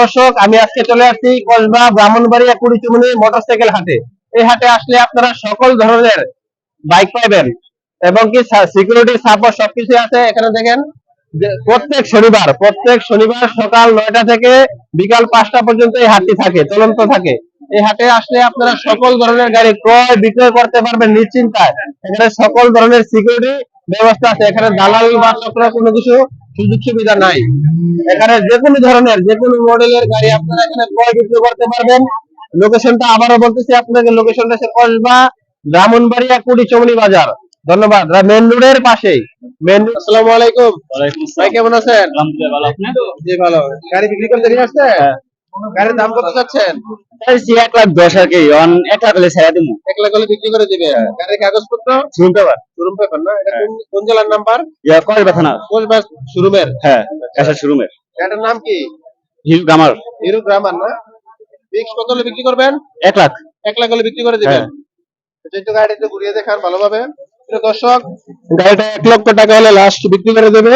দর্শক, আমি আজকে চলে আসছি কসবা ব্রাহ্মণবাড়িয়া কুড়িচুমনি মোটরসাইকেল হাটে। এই হাটে আসলে আপনারা সকল ধরনের বাইক পাবেন এবং কি সিকিউরিটি সাপোর্ট সবকিছু আছে। এখানে দেখেন প্রত্যেক শনিবার প্রত্যেক শনিবার সকাল নয়টা থেকে বিকাল পাঁচটা পর্যন্ত এই হাটটি থাকে, চলন্ত থাকে। এই হাটে আসলে আপনারা সকল ধরনের গাড়ি ক্রয়, বিক্রয় করতে পারবেন নিশ্চিন্তায়। এখানে সকল ধরনের সিকিউরিটি ব্যবস্থা আছে। এখানে দালাল বা চক্র কোনো কিছু সুযোগ সুবিধা নাই। এখানে যে কোনো ধরনের যে কোনো মডেলের গাড়ি আপনারা এখানে ক্রয় বিক্রয় করতে পারবেন। লোকেশনটা আবারও বলতেছি আপনাদের লোকেশনটা হচ্ছে কসবা ব্রাহ্মণবাড়িয়া কুড়ি চৌনি বাজার। ধন্যবাদ। মেন রোডের পাশে মেন আসসালামু আলাইকুম। ভাই কেমন আছেন? জি ভালো। গাড়ি বিক্রি করতে নিয়ে আসছে গাড়ির দাম কত চাচ্ছেন চাইছি এক লাখ দশ আর কি অন এক লাখ হলে ছেড়ে দিব এক লাখ হলে বিক্রি করে দিবে। গাড়ির কাগজপত্র? শোরুম পেপার না? এটা কোন- কোন জেলার নাম্বার? ইয়া কয় ব্যথা না শোরুমের হ্যাঁ গাড়ির নাম কি? হিল গামার হিরো গ্রামার না? ফিক্স কত হলে বিক্রি করবেন? এক লাখ। এক লাখ হলে বিক্রি করে দিবেন। হ্যাঁ। একটু ঘুরিয়ে দেখান ভালোভাবে। দর্শক গাড়িটা এক লক্ষ টাকা হলে লাস্ট বিক্রি করে দেবে।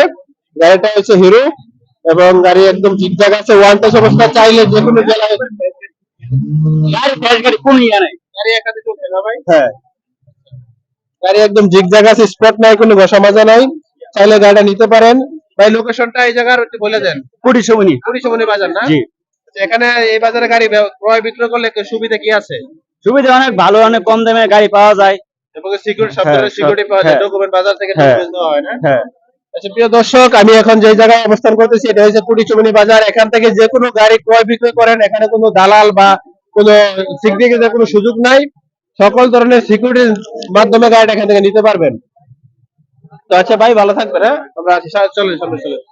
গাড়িটা হচ্ছে হিরো এবং গাড়ি একদম ঠিকঠাক আছে ওয়ান অবস্থা চাইলে যে কোনো জেলায় গাড়ি ফ্রেশ গাড়ি কোন ইয়া নাই। গাড়ি একাতে চলছে না ভাই? হ্যাঁ। গাড়ি একদম জিগজাগ আছে স্পট নাই কোনো ঘষা মাজা নাই। চাইলে গাড়িটা নিতে পারেন। ভাই লোকেশনটা এই জায়গার একটু বলে দেন। বাজার না? জি। আচ্ছা, এখানে এই বাজারে গাড়ি ক্রয় বিক্রয় করলে সুবিধা কি আছে? সুবিধা অনেক ভালো অনেক কম দামে গাড়ি পাওয়া যায়। এবং সিকিউরিটি সব সিকিউরিটি পাওয়া যায় হ্যাঁ। ডকুমেন্ট বাজার থেকে হ্যাঁ। ডকুমেন্ট দেওয়া হয় না? হ্যাঁ। আচ্ছা প্রিয় দর্শক আমি এখন যে জায়গায় অবস্থান করতেছি এটা হচ্ছে বাজার। এখান থেকে যে কোনো গাড়ি ক্রয় বিক্রয় করেন এখানে কোনো দালাল বা কোনো সিকিউরিটির কোনো সুযোগ নাই। সকল ধরনের সিকিউরিটির মাধ্যমে গাড়িটা এখান থেকে নিতে পারবেন। তো আচ্ছা ভাই ভালো থাকবেন হ্যাঁ? আমরা আছি চলেন সামনে চলেন।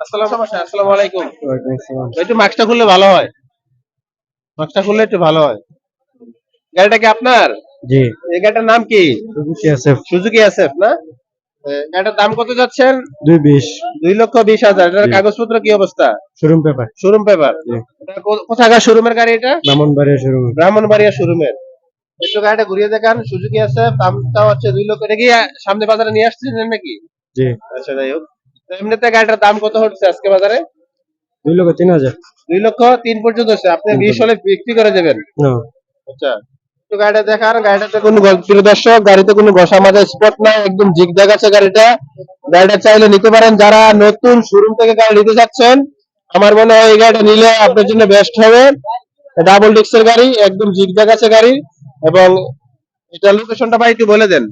আসসালাম আসসালামু আলাইকুম। একটু মাস্কটা খুললে ভালো হয়। মাস্কটা খুললে একটু ভালো হয়। গাড়িটা কি আপনার? জি। এই গাড়িটার নাম কি? সুজুকি আছে সুজুকি এসএফ না? গাড়িটার দাম কত যাচ্ছেন? দুই বিশ। দুই লক্ষ বিশ হাজার। এটার কাগজপত্র কি অবস্থা? Showroom paper. Showroom paper. কোথাকার শোরুমের গাড়ি এটা? ব্রাহ্মণবাড়িয়া শোরুম। ব্রাহ্মণবাড়িয়া শোরুমের। একটু গাড়িটা ঘুরিয়ে দেখান। সুজুকি আছে দামটা হচ্ছে দুই লক্ষ। এটা কি সামনে বাজারে নিয়ে আসছেন নাকি? জি। আচ্ছা যাই হোক। এমনিতে গাড়িটার দাম কত হচ্ছে আজকে বাজারে? দুই লক্ষ তিন হাজার। দুই লক্ষ তিন পর্যন্ত আপনি বিশ হলে বিক্রি করে দেবেন। আচ্ছা। গাড়িটা দেখান গাড়িটাতে কোনো প্রিয় দর্শক গাড়িতে কোনো ঘষা মাজা স্পট নাই একদম আছে গাড়িটা। গাড়িটা চাইলে নিতে পারেন যারা নতুন শোরুম থেকে গাড়ি নিতে চাচ্ছেন আমার মনে হয় এই গাড়িটা নিলে আপনার জন্য বেস্ট হবে। ডাবল ডিক্সের গাড়ি একদম জিগজাগ আছে গাড়ি এবং এটা লোকেশনটা ভাই একটু বলে দেন।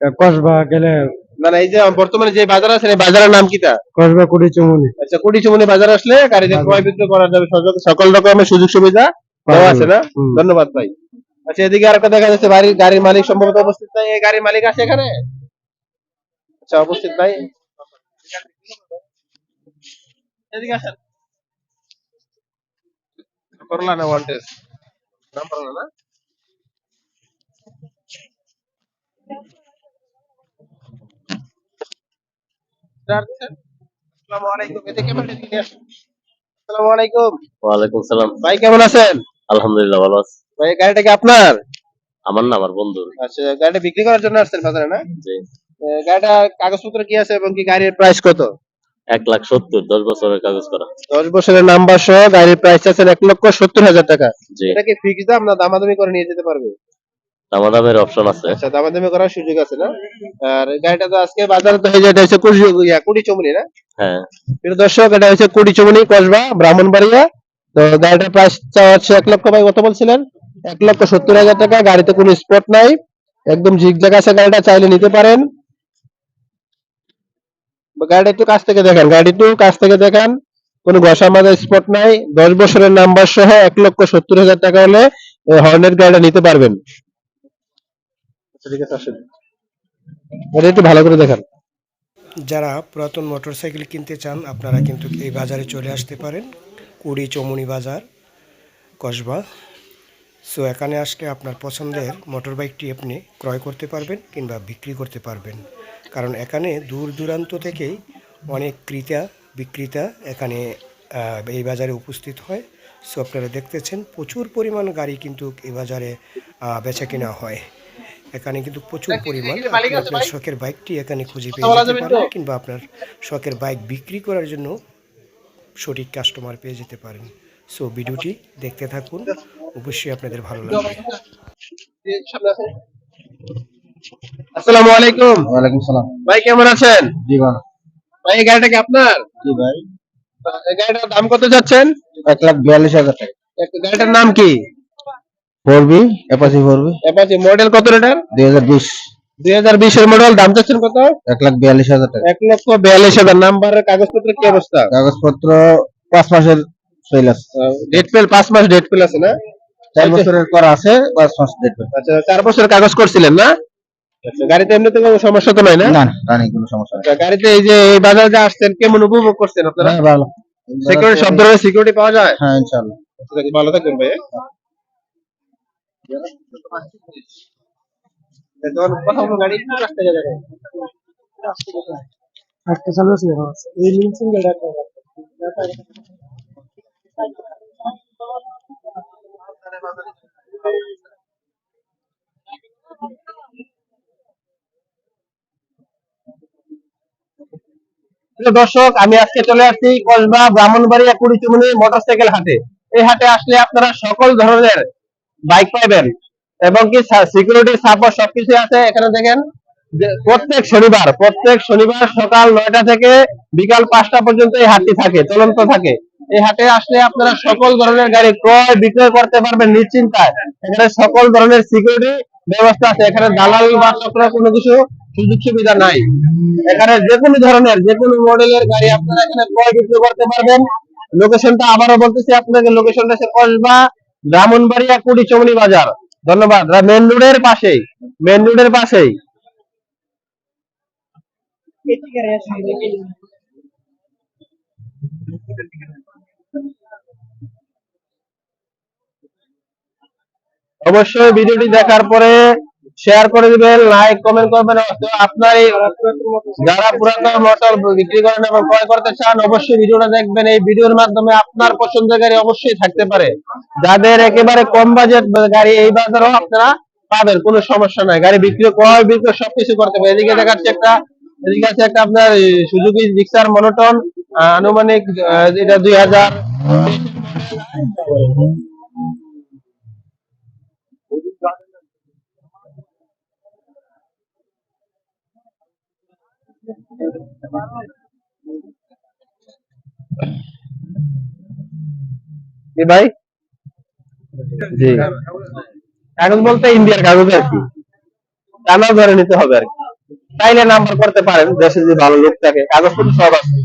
কসবা গেলে মানে এই যে বর্তমানে যে বাজার আছে এই বাজারের নাম কিটা? কসবা কুড়ি চুমুনি আচ্ছা কুড়ি চুমনি বাজার আসলে গাড়িতে ক্রয় বিক্রয় করা যাবে সকল রকমের সুযোগ সুবিধা দেওয়া আছে না? ধন্যবাদ ভাই। আচ্ছা এদিকে আরেকটা দেখা যাচ্ছে বাড়ির গাড়ির মালিক সম্ভবত উপস্থিত নাই। এই গাড়ির মালিক আছে এখানে? আচ্ছা উপস্থিত নাই এদিকে আসেন। করলা না ওয়ান টেস্ট। নাম না? আসসালামু আলাইকুম। এদিকে ক্যামেরা আসসালামু আলাইকুম। ওয়ালাইকুম সালাম। ভাই কেমন আছেন? আলহামদুলিল্লাহ ভালো আছি। ভাই গাড়িটা কি আপনার? আমার না আমার বন্ধুর। আচ্ছা গাড়িটা বিক্রি করার জন্য আসছেন বাজারে না? জি। গাড়িটা কাগজপত্র কি আছে এবং কি গাড়ির প্রাইস কত? এক লাখ সত্তর দশ বছরের কাগজ করা। দশ বছরের নাম্বার সহ গাড়ির প্রাইস আছে এক লক্ষ সত্তর হাজার টাকা। জি। এটা কি ফিক্স দাম না দামাদামি করে নিয়ে যেতে পারবে? দামাদামের অপশন আছে। আচ্ছা দামাদামি করার সুযোগ আছে না? আর গাড়িটা তো আজকে বাজারে তো হয়ে যায় এটা হচ্ছে কুড়ি কুড়ি চমনি না? হ্যাঁ। প্রিয় দর্শক এটা হচ্ছে কুড়ি চমনি কসবা ব্রাহ্মণবাড়িয়া তো গাড়িটার প্রাইস হচ্ছে এক লক্ষ ভাই কত বলছিলেন? এক লক্ষ সত্তর হাজার টাকা গাড়িতে কোনো স্পট নাই। একদম ঝিকঝাক আছে গাড়িটা চাইলে নিতে পারেন। গাড়ি একটু কাছ থেকে দেখেন গাড়ি একটু কাছ থেকে দেখান। কোনো ঘষা মাজা স্পট নাই। দশ বছরের নাম্বার সহ এক লক্ষ সত্তর হাজার টাকা হলে হর্নের গাড়িটা নিতে পারবেন। আচ্ছা, ঠিক আছে আসেন। গাড়ি একটু ভালো করে দেখান। যারা পুরাতন মোটরসাইকেল কিনতে চান আপনারা কিন্তু এই বাজারে চলে আসতে পারেন। কুড়ি চমুনি বাজার কসবা। সো এখানে আসলে আপনার পছন্দের মোটর বাইকটি আপনি ক্রয় করতে পারবেন কিংবা বিক্রি করতে পারবেন। কারণ এখানে দূর দূরান্ত থেকেই অনেক ক্রেতা বিক্রেতা এখানে এই বাজারে উপস্থিত হয়। সো আপনারা দেখতেছেন প্রচুর পরিমাণ গাড়ি কিন্তু এই বাজারে বেচা কেনা হয়। এখানে কিন্তু প্রচুর পরিমাণ আপনার শখের বাইকটি এখানে খুঁজে পেয়ে যেতে পারেন কিংবা আপনার শখের বাইক বিক্রি করার জন্য সঠিক কাস্টমার পেয়ে যেতে পারেন। সো ভিডিওটি দেখতে থাকুন। অবশ্যই আপনাদের ভালো লাগবে। আসসালামু আলাইকুম। ওয়ালাইকুম সালাম। ভাই কেমন আছেন? জি ভালো। ভাই এই গাড়িটা কি আপনার? জি ভাই। এই গাড়িটার দাম কত যাচ্ছেন? এক লাখ বিয়াল্লিশ হাজার টাকা। গাড়িটার নাম কি? Four V Apache four V. Apache model কত রেটার? দুই হাজার বিশ। দুই হাজার বিশের মডেল দাম চাচ্ছেন কত? এক লাখ বিয়াল্লিশ হাজার টাকা। এক লক্ষ বিয়াল্লিশ হাজার। নাম্বারের কাগজপত্রের কি অবস্থা? কাগজপত্র পাঁচ মাসের আছে। ডেট পেল পাঁচ মাস ডেট পেল আছে না? চার বছরের করা আছে পাঁচ মাস ডেট আচ্ছা চার বছর কাগজ করছিলেন না? আচ্ছা। গাড়িতে এমনিতে কোনো সমস্যা তো নাই না? কোনো সমস্যা নেই। আচ্ছা, গাড়িতে এই যে এই বাজারে যে আসছেন কেমন উপভোগ করছেন আপনারা? হ্যাঁ, ভালো। সিকিউরিটি সব ধরনের সিকিউরিটি পাওয়া যায়? হ্যাঁ ইনশাআল্লাহ। ভালো থাকবেন ভাই বলব গাড়ি একটু রাস্তায় দর্শক আমি আজকে চলে আসছি কসবা ব্রাহ্মণবাড়িয়া কুড়ি কুড়িচুমনি মোটরসাইকেল হাটে। এই হাটে আসলে আপনারা সকল ধরনের বাইক পাবেন। এবং কি সিকিউরিটি সাপোর্ট সবকিছু আছে এখানে দেখেন। প্রত্যেক শনিবার প্রত্যেক শনিবার সকাল নয়টা থেকে বিকাল পাঁচটা পর্যন্ত এই হাটটি থাকে, চলন্ত থাকে। এই হাটে আসলে আপনারা সকল ধরনের গাড়ি ক্রয়, বিক্রয় করতে পারবেন নিশ্চিন্তায়। এখানে সকল ধরনের সিকিউরিটি ব্যবস্থা আছে। এখানে দালাল বা চক্র কোনো কিছু সুযোগ সুবিধা নাই। এখানে যে কোনো ধরনের যে কোনো মডেলের গাড়ি আপনারা এখানে ক্রয়, বিক্রয় করতে পারবেন। লোকেশনটা আবারও বলতেছি, আপনাকে লোকেশনটা হচ্ছে কসবা ব্রাহ্মণবাড়িয়া কুড়ি চমনি বাজার। ধন্যবাদ। মেন রোডের পাশেই মেন রোডের পাশেই। অবশ্যই ভিডিওটি দেখার পরে শেয়ার করে দিবেন লাইক কমেন্ট করবেন। আপনার এই যারা পুরাতন মোটর বিক্রি করেন এবং ক্রয় করতে চান, অবশ্যই ভিডিওটা দেখবেন। এই ভিডিওর মাধ্যমে আপনার পছন্দের গাড়ি অবশ্যই থাকতে পারে। যাদের একেবারে কম বাজেট গাড়ি এই বাজারেও আপনারা পাবেন, কোনো সমস্যা নাই। গাড়ি বিক্রি, ক্রয়, বিক্রয় সবকিছু করতে পারে এদিকে দেখাচ্ছে একটা, এদিকে আছে একটা আপনার সুজুকি রিক্সার মনোটন আনুমানিক এটা দুই হাজার কি ভাই? জি। কাগজ বলতে ইন্ডিয়ার কাগজ আর কি। টানা ধরে নিতে হবে আর কি। চাইলে নাম্বার করতে পারেন, দেশে যে ভালো লোক থাকে, কাগজপত্র সব আছে।